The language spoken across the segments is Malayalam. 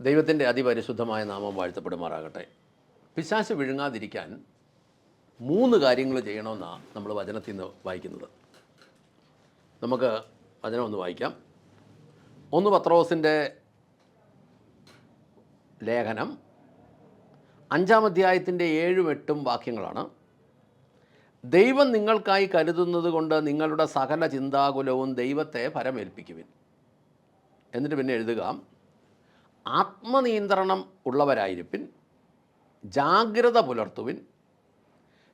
ദൈവത്തിന്റെ അതിപരിശുദ്ധമായ നാമം വാഴ്ത്തപ്പെടുമാറാകട്ടെ. പിശാശ് വിഴുങ്ങാതിരിക്കാൻ മൂന്ന് കാര്യങ്ങൾ ചെയ്യണമെന്നാണ് നമ്മൾ വചനത്തിൽ നിന്ന് വായിക്കുന്നത്. നമുക്ക് വചനം ഒന്ന് വായിക്കാം. ഒന്ന് പത്രോസിന്റെ ലേഖനം. അഞ്ചാം അധ്യായത്തിന്റെ ഏഴും എട്ടും വാക്യങ്ങളാണ്. ദൈവം നിങ്ങൾക്കായി കരുതുന്നത് കൊണ്ട് നിങ്ങളുടെ സകല ചിന്താകുലവും ദൈവത്തെ ഫരമേൽപ്പിക്കുവിൻ എന്നിട്ട് പിന്നെ എഴുതുക. ആത്മനിയന്ത്രണം ഉള്ളവരായിരിപ്പിൻ ജാഗ്രത പുലർത്തുവിൻ.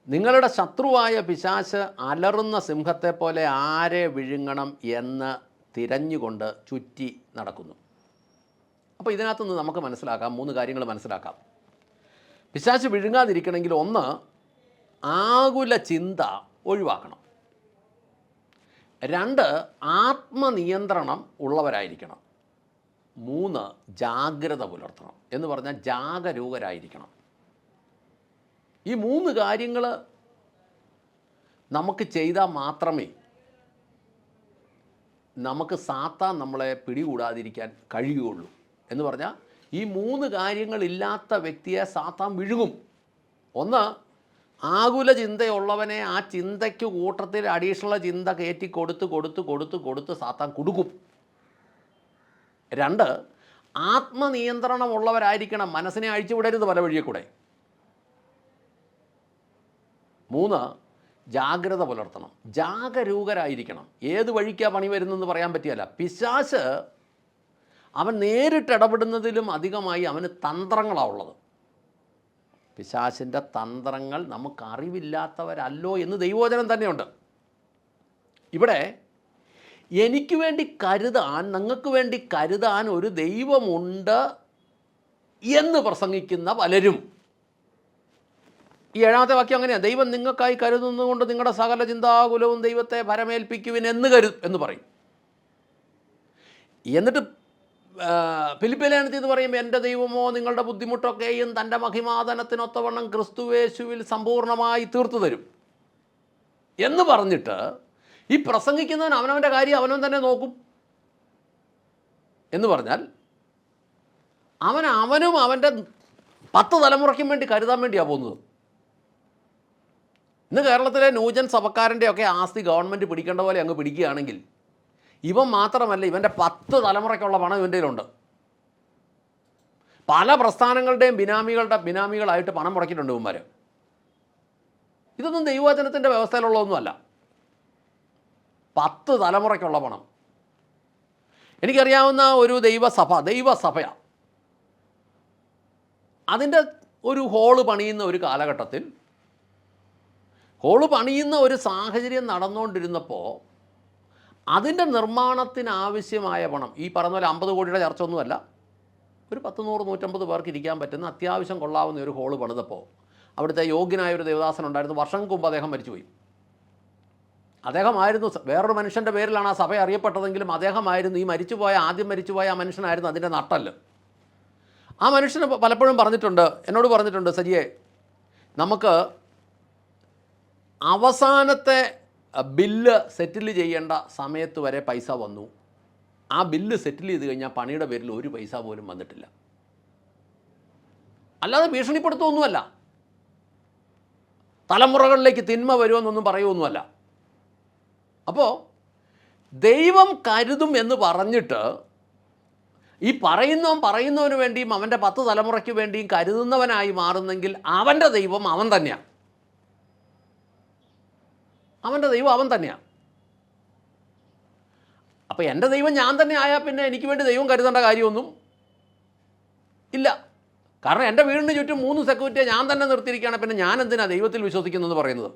നിങ്ങളുടെ ശത്രുവായ പിശാശ് അലറുന്ന സിംഹത്തെ പോലെ ആരെ വിഴുങ്ങണം എന്ന് തിരഞ്ഞുകൊണ്ട് ചുറ്റി നടക്കുന്നു. അപ്പോൾ ഇതിനകത്തുനിന്ന് നമുക്ക് മനസ്സിലാക്കാം മൂന്ന് കാര്യങ്ങൾ മനസ്സിലാക്കാം. പിശാശ് വിഴുങ്ങാതിരിക്കണമെങ്കിൽ ഒന്ന് ആകുല ചിന്ത ഒഴിവാക്കണം. രണ്ട് ആത്മനിയന്ത്രണം ഉള്ളവരായിരിക്കണം. മൂന്ന് ജാഗ്രത പുലർത്തണം എന്ന് പറഞ്ഞാൽ ജാഗരൂകരായിരിക്കണം. ഈ മൂന്ന് കാര്യങ്ങൾ നമുക്ക് ചെയ്താൽ മാത്രമേ നമുക്ക് സാത്താൻ നമ്മളെ പിടികൂടാതിരിക്കാൻ കഴിയുകയുള്ളൂ എന്ന് പറഞ്ഞാൽ ഈ മൂന്ന് കാര്യങ്ങളില്ലാത്ത വ്യക്തിയെ സാത്താൻ വിഴുകും ഒന്ന് ആകുല ചിന്തയുള്ളവനെ ആ ചിന്തയ്ക്ക് കൂട്ടത്തിൽ അഡീഷണൽ ചിന്ത കയറ്റി കൊടുത്ത് കൊടുത്ത് കൊടുത്ത് കൊടുത്ത് സാത്താൻ കൊടുക്കും രണ്ട് ആത്മനിയന്ത്രണമുള്ളവരായിരിക്കണം മനസ്സിനെ അഴിച്ചുവിടരുത് പല വഴിയെ കൂടെ മൂന്ന് ജാഗ്രത പുലർത്തണം ജാഗരൂകരായിരിക്കണം. ഏത് വഴിക്കാണ് പണി വരുന്നതെന്ന് പറയാൻ പറ്റിയല്ല. പിശാശ് അവൻ നേരിട്ട് ഇടപെടുന്നതിലും അധികമായി അവന് തന്ത്രങ്ങളാണ് ഉള്ളത്. പിശാശിന്റെ തന്ത്രങ്ങൾ നമുക്കറിവില്ലാത്തവരല്ലോ എന്ന് ദൈവോചനം തന്നെയുണ്ട്. ഇവിടെ എനിക്ക് വേണ്ടി കരുതാൻ നിങ്ങൾക്ക് വേണ്ടി കരുതാൻ ഒരു ദൈവമുണ്ട് എന്ന് പ്രസംഗിക്കുന്ന പലരും. ഈ ഏഴാമത്തെ വാക്യം അങ്ങനെയാണ് ദൈവം നിങ്ങൾക്കായി കരുതുന്നതുകൊണ്ട് നിങ്ങളുടെ സകല ചിന്താകുലവും ദൈവത്തെ ഭരമേൽപ്പിക്കുവിൻ എന്ന് കരു എന്ന് പറയും. എന്നിട്ട് ഫിലിപ്പിലേനത്തിൽ ഇത് പറയുമ്പോൾ എന്റെ ദൈവമോ നിങ്ങളുടെ ബുദ്ധിമുട്ടൊക്കെയും തന്റെ മഹിമാതനത്തിനൊത്തവണ്ണം ക്രിസ്തുവേശുവിൽ സമ്പൂർണമായി തീർത്തു തരും. എന്ന് പറഞ്ഞിട്ട് ഈ പ്രസംഗിക്കുന്നവൻ അവനവന്റെ കാര്യം അവനവൻ തന്നെ നോക്കും. എന്ന് പറഞ്ഞാൽ അവൻ അവനും അവന്റെ പത്ത് തലമുറയ്ക്കും വേണ്ടി കരുതാൻ വേണ്ടിയാണ് പോകുന്നത്. ഇന്ന് കേരളത്തിലെ ന്യൂജൻ സഭക്കാരന്റെ ഒക്കെ ആസ്തി ഗവൺമെന്റ് പിടിക്കേണ്ട പോലെ അങ്ങ് പിടിക്കുകയാണെങ്കിൽ ഇവൻ മാത്രമല്ല ഇവന്റെ പത്ത് തലമുറയ്ക്കുള്ള പണം ഇവന്റെ കയ്യിലുണ്ട്. പല പ്രസ്ഥാനങ്ങളുടെയും ബിനാമികളുടെ ബിനാമികളായിട്ട് പണം മുടക്കിയിട്ടുണ്ട് ഇവന്മാർ ഇതൊന്നും ദൈവവചനത്തിന്റെ വ്യവസ്ഥയിലുള്ളതൊന്നുമല്ല. പത്ത് തലമുറയ്ക്കുള്ള പണം. എനിക്കറിയാവുന്ന ഒരു ദൈവസഭ ദൈവസഭയാണ് അതിന്റെ ഒരു ഹോൾ പണിയുന്ന ഒരു കാലഘട്ടത്തിൽ ഹോൾ പണിയുന്ന ഒരു സാഹചര്യം നടന്നുകൊണ്ടിരുന്നപ്പോൾ അതിന്റെ നിർമ്മാണത്തിന് ആവശ്യമായ പണം ഈ പറഞ്ഞ പോലെ അമ്പത് കോടിയുടെ ചർച്ച ഒന്നുമല്ല ഒരു പത്ത് നൂറ് നൂറ്റമ്പത് പേർക്ക് ഇരിക്കാൻ പറ്റുന്ന അത്യാവശ്യം കൊള്ളാവുന്ന ഒരു ഹോൾ പണിതപ്പോൾ അവിടുത്തെ യോഗ്യനായ ഒരു ദേവദാസൻ ഉണ്ടായിരുന്നു. വർഷം മുമ്പ് അദ്ദേഹം മരിച്ചുപോയി. അദ്ദേഹമായിരുന്നു വേറൊരു മനുഷ്യന്റെ പേരിലാണ് ആ സഭ അറിയപ്പെട്ടതെങ്കിലും അദ്ദേഹമായിരുന്നു ഈ മരിച്ചുപോയ ആദ്യം മരിച്ചുപോയ ആ മനുഷ്യനായിരുന്നു അതിന്റെ നട്ടൽ ആ മനുഷ്യൻ പലപ്പോഴും പറഞ്ഞിട്ടുണ്ട് എന്നോട് പറഞ്ഞിട്ടുണ്ട് സജിയെ നമുക്ക് അവസാനത്തെ ബില്ല് സെറ്റിൽ ചെയ്യേണ്ട സമയത്ത് വരെ പൈസ വന്നു. ആ ബില്ല് സെറ്റിൽ ചെയ്ത് കഴിഞ്ഞാൽ പണിയുടെ പേരിൽ ഒരു പൈസ പോലും വന്നിട്ടില്ല. അല്ലാതെ ഭീഷണിപ്പെടുത്തൊന്നുമല്ല. തലമുറകളിലേക്ക് തിന്മ വരുമെന്നൊന്നും പറയുമൊന്നുമല്ല. അപ്പോൾ ദൈവം കരുതും എന്ന് പറഞ്ഞിട്ട് ഈ പറയുന്നവൻ പറയുന്നവന് വേണ്ടിയും അവന്റെ പത്ത് തലമുറയ്ക്ക് വേണ്ടിയും കരുതുന്നവനായി മാറുന്നെങ്കിൽ അവന്റെ ദൈവം അവൻ തന്നെയാണ് അവന്റെ ദൈവം അവൻ തന്നെയാണ് അപ്പോൾ എന്റെ ദൈവം ഞാൻ തന്നെ ആയാൽ പിന്നെ എനിക്ക് വേണ്ടി ദൈവം കരുതേണ്ട കാര്യമൊന്നും ഇല്ല. കാരണം എന്റെ വീടിന് ചുറ്റും മൂന്ന് സെക്യൂരിറ്റിയെ ഞാൻ തന്നെ നിർത്തിയിരിക്കുകയാണ്. പിന്നെ ഞാൻ എന്തിനാണ് ദൈവത്തിൽ വിശ്വസിക്കുന്നതെന്ന് പറയുന്നത്?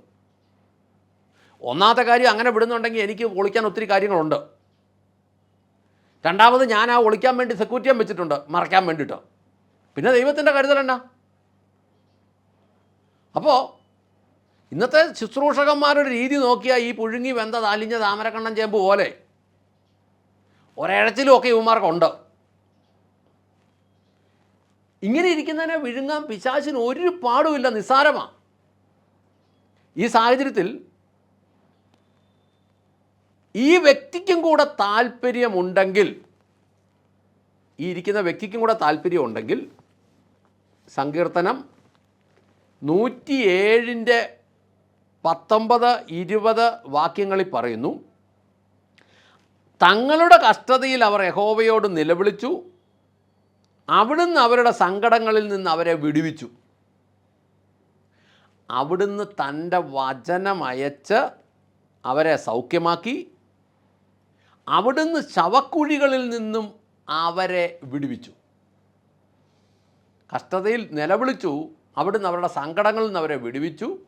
ഒന്നാമത്തെ കാര്യം അങ്ങനെ വിടുന്നുണ്ടെങ്കിൽ എനിക്ക് ഒളിക്കാൻ ഒത്തിരി കാര്യങ്ങളുണ്ട്. രണ്ടാമത് ഞാൻ ആ ഒളിക്കാൻ വേണ്ടി സെക്യൂരിറ്റി വെച്ചിട്ടുണ്ട്. മറയ്ക്കാൻ വേണ്ടിയിട്ട്. പിന്നെ ദൈവത്തിന്റെ കരുതലെന്നാ അപ്പോൾ ഇന്നത്തെ ശുശ്രൂഷകന്മാരുടെ രീതി നോക്കിയാൽ ഈ പുഴുങ്ങി വെന്ത താലിഞ്ഞ താമരക്കണ്ണൻ ചേമ്പ് പോലെ ഒരഴച്ചിലുമൊക്കെ ഇവന്മാർക്കുണ്ട്. ഇങ്ങനെ ഇരിക്കുന്നതിനെ വിഴുങ്ങാൻ പിശാചിന് ഒരു പാടുമില്ല നിസ്സാരമാണ് ഈ സാഹചര്യത്തിൽ ഈ വ്യക്തിക്കും കൂടെ താല്പര്യമുണ്ടെങ്കിൽ ഈ ഇരിക്കുന്ന വ്യക്തിക്കും കൂടെ താല്പര്യമുണ്ടെങ്കിൽ സങ്കീർത്തനം നൂറ്റിയേഴിന്റെ പത്തൊമ്പത് ഇരുപത് വാക്യങ്ങളിൽ പറയുന്നു തങ്ങളുടെ കഷ്ടതയിൽ അവർ യഹോവയോട് നിലവിളിച്ചു അവിടുന്ന് അവരുടെ സങ്കടങ്ങളിൽ നിന്ന് അവരെ വിടുവിച്ചു. അവിടുന്ന് തന്റെ വചനമയച്ച് അവരെ സൗഖ്യമാക്കി അവിടുന്ന് ശവക്കുഴികളിൽ നിന്നും അവരെ വിടുവിച്ചു. കഷ്ടതയിൽ നിലവിളിച്ചു. അവിടുന്ന് അവരുടെ സങ്കടങ്ങളിൽ നിന്ന് അവരെ വിടുവിച്ചു.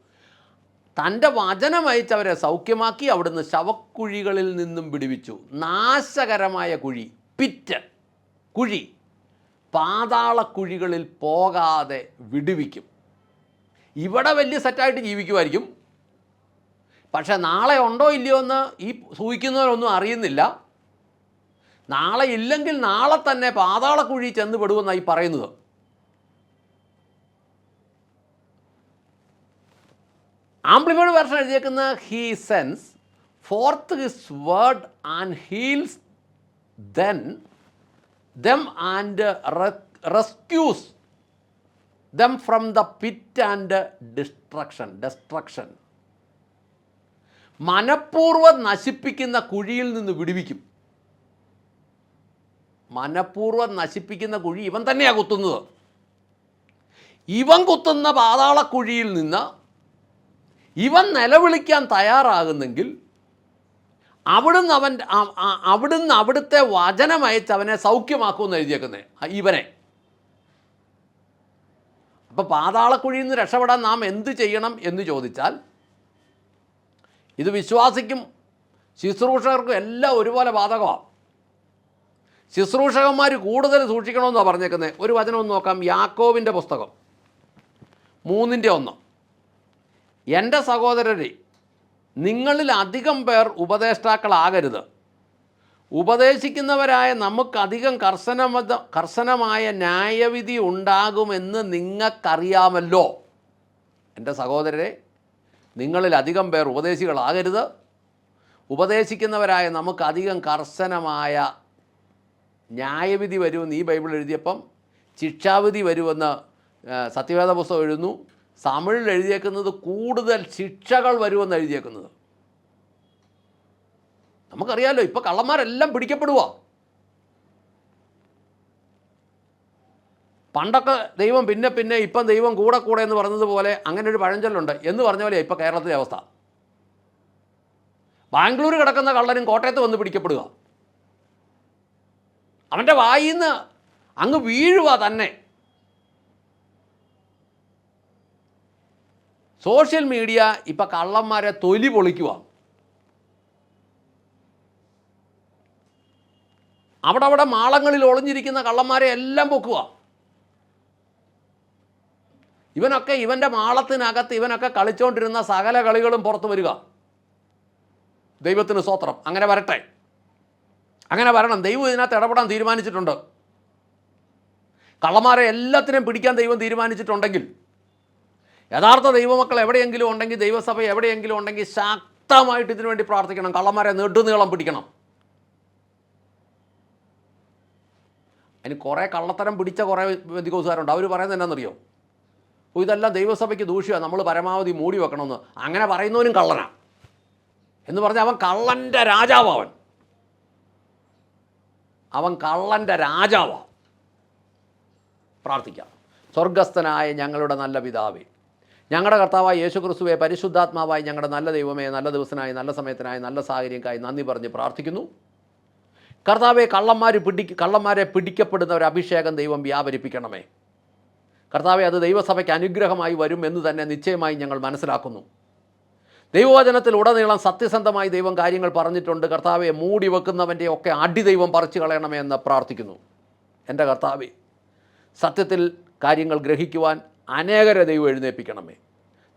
തന്റെ വചനമയച്ച് അവരെ സൗഖ്യമാക്കി അവിടുന്ന് ശവക്കുഴികളിൽ നിന്നും വിടുവിച്ചു. നാശകരമായ കുഴി പിറ്റ് കുഴി പാതാളക്കുഴികളിൽ പോകാതെ വിടുവിക്കും. ഇവിടെ വലിയ സെറ്റായിട്ട് ജീവിക്കുമായിരിക്കും. പക്ഷേ നാളെ ഉണ്ടോ ഇല്ലയോ എന്ന് ഈ സൂഹിക്കുന്നവരൊന്നും അറിയുന്നില്ല. നാളെ ഇല്ലെങ്കിൽ നാളെ തന്നെ പാതാളക്കുഴി ചെന്ന് പെടുമെന്നായി പറയുന്നത്. Amplified version എഴുതിയേക്കുന്ന he sends forth his word and heals then them and rescues them from the pit and destruction destruction മനഃപൂർവം നശിപ്പിക്കുന്ന കുഴിയിൽ നിന്ന് വിടുവിക്കും. മനഃപൂർവം നശിപ്പിക്കുന്ന കുഴി ഇവൻ തന്നെയാണ് കുത്തുന്നത്. ഇവൻ കുത്തുന്ന പാതാളക്കുഴിയിൽ നിന്ന് ഇവൻ നിലവിളിക്കാൻ തയ്യാറാകുന്നെങ്കിൽ അവിടുന്ന് അവൻ അവിടുന്ന് അവിടുത്തെ വചനമയച്ച് അവനെ സൗഖ്യമാക്കുമെന്ന് എഴുതിയേക്കുന്നത് ഇവനെ. അപ്പോൾ പാതാളക്കുഴിയിൽ നിന്ന് രക്ഷപ്പെടാൻ നാം എന്ത് ചെയ്യണം എന്ന് ചോദിച്ചാൽ ഇത് വിശ്വാസിക്കും ശുശ്രൂഷകർക്കും എല്ലാം ഒരുപോലെ ബാധകമാണ്. ശുശ്രൂഷകന്മാർ കൂടുതൽ സൂക്ഷിക്കണമെന്നാണ് പറഞ്ഞേക്കുന്നത് ഒരു വചനം ഒന്ന് നോക്കാം. യാക്കോവിന്റെ പുസ്തകം. മൂന്നിന്റെ ഒന്ന്. എന്റെ സഹോദരരെ നിങ്ങളിൽ അധികം പേർ ഉപദേഷ്ടാക്കളാകരുത്. ഉപദേശിക്കുന്നവരായ നമുക്കധികം കർശന കർശനമായ ന്യായവിധി ഉണ്ടാകുമെന്ന് നിങ്ങൾക്കറിയാമല്ലോ. എന്റെ സഹോദരരെ നിങ്ങളിൽ അധികം പേർ ഉപദേശികളാകരുത്. ഉപദേശിക്കുന്നവരായ നമുക്ക് അധികം കർശനമായ ന്യായവിധി വരുമെന്ന് ഈ ബൈബിൾ എഴുതിയപ്പം ശിക്ഷാവിധി വരുമെന്ന് സത്യവേദ പുസ്തകം എഴുതുന്നു. തമിഴിൽ എഴുതിയേക്കുന്നത് കൂടുതൽ ശിക്ഷകൾ വരുമെന്ന് എഴുതിയേക്കുന്നത്. നമുക്കറിയാമല്ലോ ഇപ്പോൾ കള്ളന്മാരെല്ലാം പിടിക്കപ്പെടുക പണ്ടൊക്കെ ദൈവം പിന്നെ പിന്നെ ഇപ്പം ദൈവം കൂടെ കൂടെ എന്ന് പറഞ്ഞതുപോലെ അങ്ങനെ ഒരു പഴഞ്ചൊല്ലുണ്ട്. എന്ന് പറഞ്ഞ പോലെ ഇപ്പോൾ കേരളത്തിലെ അവസ്ഥ. ബാംഗ്ലൂർ കിടക്കുന്ന കള്ളനും കോട്ടയത്ത് വന്ന് പിടിക്കപ്പെടുക. അവന്റെ വായിൽ നിന്ന് അങ്ങ് വീഴുക തന്നെ. സോഷ്യൽ മീഡിയ ഇപ്പം കള്ളന്മാരെ തൊലി പൊളിക്കുക. അവിടെ അവിടെ മാളങ്ങളിൽ ഒളിഞ്ഞിരിക്കുന്ന കള്ളന്മാരെ എല്ലാം പൊക്കുക. ഇവനൊക്കെ ഇവന്റെ മാളത്തിനകത്ത് ഇവനൊക്കെ കളിച്ചുകൊണ്ടിരുന്ന സകല കളികളും പുറത്തു വരിക. ദൈവത്തിന് സ്വത്രം അങ്ങനെ വരട്ടെ. അങ്ങനെ വരണം. ദൈവം ഇതിനകത്ത് ഇടപെടാൻ തീരുമാനിച്ചിട്ടുണ്ട്. കള്ളന്മാരെ എല്ലാത്തിനെയും പിടിക്കാൻ ദൈവം തീരുമാനിച്ചിട്ടുണ്ടെങ്കിൽ യഥാർത്ഥ ദൈവമക്കൾ എവിടെയെങ്കിലും ഉണ്ടെങ്കിൽ ദൈവസഭ എവിടെയെങ്കിലും ഉണ്ടെങ്കിൽ ശക്തമായിട്ട് ഇതിനു വേണ്ടി പ്രാർത്ഥിക്കണം. കള്ളന്മാരെ നെടുനീളം പിടിക്കണം. അതിന് കുറേ കള്ളത്തരം പിടിച്ച കുറേ ബന്ധുക്കോസുകാരുണ്ട്. അവർ പറയുന്നത് എന്നാണെന്നറിയോ ഇതെല്ലാം ദൈവസഭയ്ക്ക് ദൂഷ്യമാണ് നമ്മൾ പരമാവധി മൂടി വെക്കണമെന്ന്. അങ്ങനെ പറയുന്നവനും കള്ളനാണ് എന്ന് പറഞ്ഞാൽ അവൻ കള്ളന്റെ രാജാവ് അവൻ അവൻ കള്ളന്റെ രാജാവാണ് പ്രാർത്ഥിക്കാം. സ്വർഗസ്ഥനായ ഞങ്ങളുടെ നല്ല പിതാവേ ഞങ്ങളുടെ കർത്താവായ യേശു ക്രിസ്തുവെ പരിശുദ്ധാത്മാവായി ഞങ്ങളുടെ നല്ല ദൈവമേ നല്ല ദിവസനായി നല്ല സമയത്തിനായി നല്ല സാഹചര്യങ്ങൾക്കായി നന്ദി പറഞ്ഞ് പ്രാർത്ഥിക്കുന്നു. കർത്താവെ കള്ളന്മാർ പിടി കള്ളന്മാരെ പിടിക്കപ്പെടുന്ന ഒരു അഭിഷേകം ദൈവം വ്യാപരിപ്പിക്കണമേ. കർത്താവെ അത് ദൈവസഭയ്ക്ക് അനുഗ്രഹമായി വരും എന്ന് തന്നെ നിശ്ചയമായി ഞങ്ങൾ മനസ്സിലാക്കുന്നു. ദൈവവചനത്തിൽ ഉടനീളം സത്യസന്ധമായി ദൈവം കാര്യങ്ങൾ പറഞ്ഞിട്ടുണ്ട്. കർത്താവെ മൂടി വെക്കുന്നവന്റെ ഒക്കെ അടി ദൈവം പറിച്ചു കളയണമേ എന്ന് പ്രാർത്ഥിക്കുന്നു. എന്റെ കർത്താവെ സത്യത്തിൽ കാര്യങ്ങൾ ഗ്രഹിക്കുവാൻ അനേകരെ ദൈവം എഴുന്നേൽപ്പിക്കണമേ.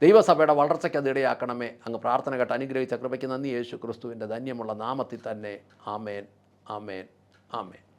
ദൈവസഭയുടെ വളർച്ചയ്ക്ക് അത് ഇടയാക്കണമേ. അങ്ങ് പ്രാർത്ഥന കേട്ട് അനുഗ്രഹിച്ച കൃപയ്ക്ക് നന്ദി. യേശു ക്രിസ്തുവിന്റെ ധന്യമുള്ള നാമത്തിൽ തന്നെ ആമേൻ ആമേൻ ആമേൻ.